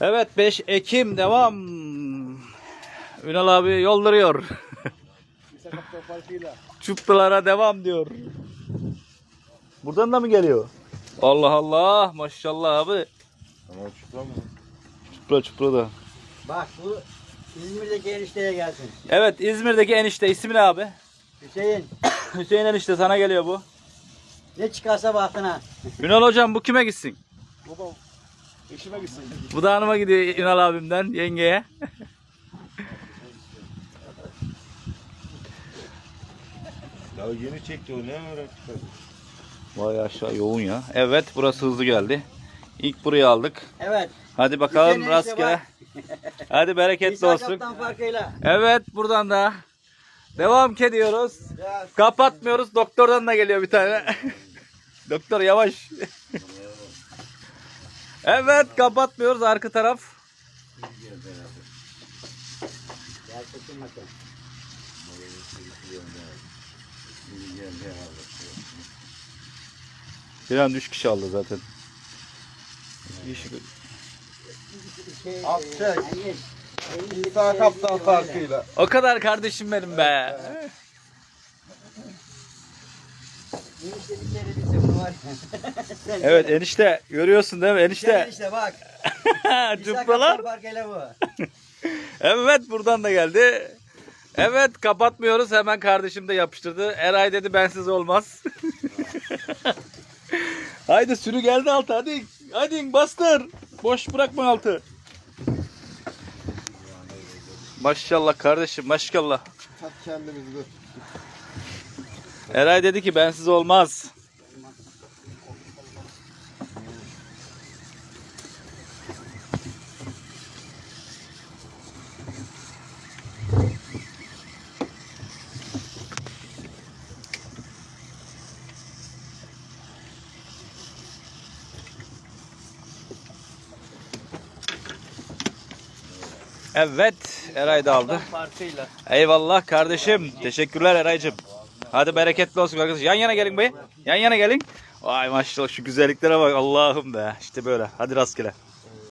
Evet 5 Ekim devam. Ünal abi yolduruyor. Çupralara devam diyor. Buradan da mı geliyor? Allah Allah maşallah abi. Ama çıkar mı? Çupra çupra da. Bak bu İzmir'deki enişteye gelsin. Evet İzmir'deki enişte ismi ne abi? Hüseyin Hüseyin enişte sana geliyor bu. ne çıkarsa bahtına. Ünal hocam bu kime gitsin? Babam eşime gitsin. Bu da hanıma gidiyor Ünal abimden yengeye. Ya yeni çekti o ne ara çıkar? Vay aşağı yoğun ya. Evet burası hızlı geldi. İlk burayı aldık. Evet. Hadi bakalım Hüseyin enişte rastgele. Hadi bereketli olsun. kaptan farkıyla. Evet buradan da devam ediyoruz. Kapatmıyoruz. Doktordan da geliyor bir tane. Doktor yavaş. evet kapatmıyoruz arka taraf. Bir an üç kişi aldı zaten. İş- enişte- İsa kaptan farkıyla. O kadar kardeşim benim be. Bilse bunu var. Evet enişte görüyorsun değil mi enişte? enişte bak. Cupralar. bu. Evet buradan da geldi. Evet kapatmıyoruz hemen kardeşim de yapıştırdı. Eray dedi bensiz olmaz. Haydi sürü geldi altı hadi. Hadi bastır. Boş bırakma altı. Maşallah kardeşim maşallah. Tat kendimizi. Eray dedi ki bensiz olmaz. Evet, Eray da aldı. Farkıyla. Eyvallah kardeşim. Teşekkürler Eraycığım. Hadi bereketli olsun arkadaşlar. Yan yana gelin be. Yan yana gelin. Vay maşallah şu güzelliklere bak Allah'ım be. İşte böyle. Hadi rastgele.